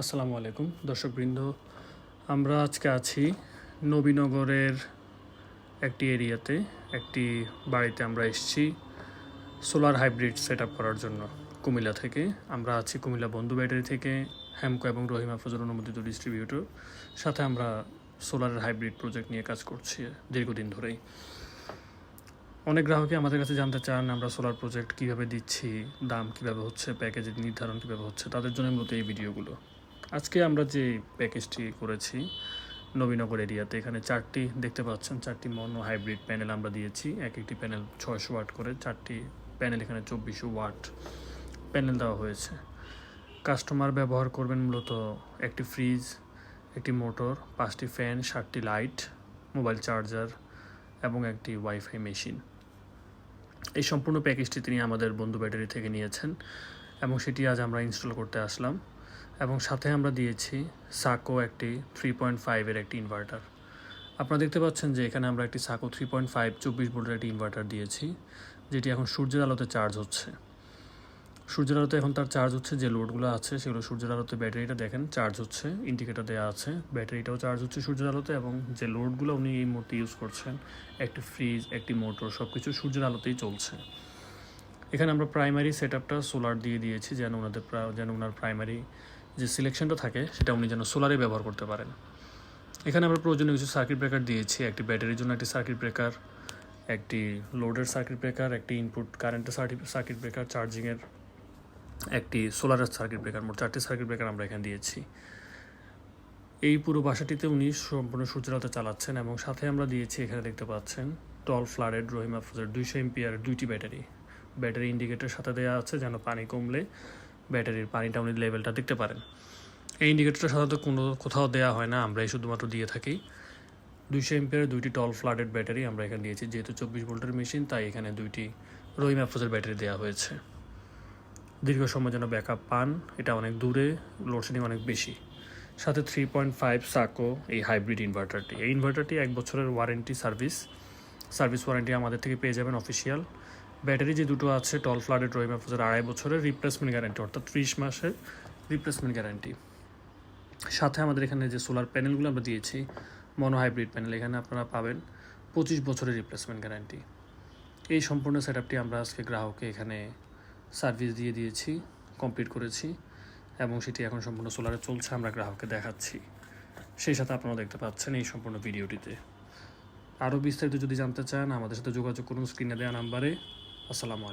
আসসালামু আলাইকুম, দর্শকবৃন্দ। আমরা আজকে আছি নবীনগরের একটি এরিয়াতে, একটি বাড়িতে আমরা এসেছি সোলার হাইব্রিড সেট করার জন্য কুমিল্লা থেকে। আমরা আছি কুমিল্লা বন্ধু ব্যাটারি থেকে হ্যামকো এবং রহিমা ফজল অনুমোদিত ডিস্ট্রিবিউটর। সাথে আমরা সোলারের হাইব্রিড প্রজেক্ট নিয়ে কাজ করছি দীর্ঘদিন ধরেই। অনেক গ্রাহকই আমাদের কাছে জানতে চান, আমরা সোলার প্রজেক্ট কীভাবে দিচ্ছি, দাম কীভাবে হচ্ছে প্যাকেজের নির্ধারণ কীভাবে হচ্ছে, তাদের জন্য মূলত এই ভিডিওগুলো। আজকে আমরা যে প্যাকেজটি করেছি, নবীনগর এরিয়াতে, এখানে চারটি, দেখতে পাচ্ছেন চারটি মনো হাইব্রিড প্যানেল আমরা দিয়েছি। এক একটি প্যানেল ছয়শো ওয়াট করে, চারটি প্যানেল এখানে চব্বিশশো ওয়াট প্যানেল দেওয়া হয়েছে। কাস্টমার ব্যবহার করবেন মূলত একটি ফ্রিজ একটি মোটর পাঁচটি ফ্যান সাতটি লাইট মোবাইল চার্জার এবং একটি ওয়াইফাই মেশিন এই সম্পূর্ণ প্যাকেজটি তিনি আমাদের বন্ধু ব্যাটারি থেকে নিয়েছেন এবং সেটি আজ আমরা ইনস্টল করতে আসলাম। এবং সাথে আমরা দিয়েছি সাকো একটি থ্রি পয়েন্ট ফাইভের একটি ইনভার্টার আপনারা দেখতে পাচ্ছেন যে এখানে আমরা একটি সাকো থ্রি পয়েন্ট ফাইভ চব্বিশ ভোল্টের একটি ইনভার্টার দিয়েছি, যেটি এখন সূর্যের আলোতে চার্জ হচ্ছে। সূর্যের আলোতে এখন তার চার্জ হচ্ছে যে লোডগুলো আছে, সেগুলো সূর্যের আলোতে ব্যাটারিটা দেখেন চার্জ হচ্ছে ইন্ডিকেটার দেওয়া আছে, ব্যাটারিটাও চার্জ হচ্ছে সূর্যের আলোতে এবং যে লোডগুলো উনি এই মুহূর্তে ইউজ করছেন, একটি ফ্রিজ একটি মোটর সব কিছু সূর্যের আলোতেই চলছে। এখানে আমরা প্রাইমারি সেট সোলার দিয়ে দিয়েছি, যেন ওনাদের যেন ওনার প্রাইমারি যে সিলেকশনটা থাকে, সেটা উনি যেন সোলারে ব্যবহার করতে পারেন। এখানে আমরা প্রয়োজনীয় কিছু সার্কিট ব্রেকার দিয়েছি। একটি ব্যাটারির জন্য একটি সার্কিট ব্রেকার একটি লোডের সার্কিট ব্রেকার একটি ইনপুট কারেন্টের সার্কিট ব্রেকার চার্জিংয়ের একটি সোলারের সার্কিট ব্রেকার মোট চারটি সার্কিট ব্রেকার আমরা এখানে দিয়েছি। এই পুরো বাসাটিতে উনি সম্পূর্ণ সূর্যের চালাচ্ছেন এবং সাথে আমরা দিয়েছি, এখানে দেখতে পাচ্ছেন টল ফ্লাডেড রহিমা ফোজের দুইশো এমপিআর দুইটি ব্যাটারি। ব্যাটারি ইন্ডিকেটর সাথে দেওয়া আছে, যেন পানি কমলে ব্যাটারির পানিটা উনি লেভেলটা দেখতে পারেন। এই ইন্ডিকেটরটা সাধারণত কোনো কোথাও দেওয়া হয় না, আমরাই শুধুমাত্র দিয়ে থাকি। দুইশো এমপিআর দুইটি টল ফ্লাডেড ব্যাটারি আমরা এখানে দিয়েছি, যেহেতু চব্বিশ ভোল্টের মেশিন তাই এখানে দুইটি রহিমা ফোজের ব্যাটারি দেওয়া হয়েছে। দীর্ঘ সময় যেন ব্যাকআপ পান, এটা অনেক দূরে লোডশেডিং অনেক বেশি। সাথে থ্রি পয়েন্ট ফাইভ সাকো এই হাইব্রিড ইনভার্টারটি এই ইনভার্টারটি এক বছরের ওয়ারেন্টি সার্ভিস সার্ভিস ওয়ারেন্টি আমাদের থেকে পেয়ে যাবেন অফিসিয়াল ব্যাটারি যে দুটো আছে টল ফ্লাডেড রহিমা ফোজের আড়াই বছরের রিপ্লেসমেন্ট গ্যারান্টি অর্থাৎ ত্রিশ মাসের রিপ্লেসমেন্ট গ্যারান্টি সাথে আমাদের এখানে যে সোলার প্যানেলগুলো আমরা দিয়েছি মনো হাইব্রিড প্যানেল এখানে আপনারা পাবেন পঁচিশ বছরের রিপ্লেসমেন্ট গ্যারান্টি এই সম্পূর্ণ সেট আপটি আমরা আজকে গ্রাহককে এখানে সার্ভিস দিয়ে দিয়েছি কমপ্লিট করেছি, এবং সেটি এখন সম্পূর্ণ সোলারে চলছে, আমরা গ্রাহককে দেখাচ্ছি। সেই সাথে আপনারা দেখতে পাচ্ছেন এই সম্পূর্ণ ভিডিওটিতে আরও বিস্তারিত যদি জানতে চান, আমাদের সাথে যোগাযোগ করুন স্ক্রিনে দেওয়া নাম্বারে। আসসালামু আলাইকুম।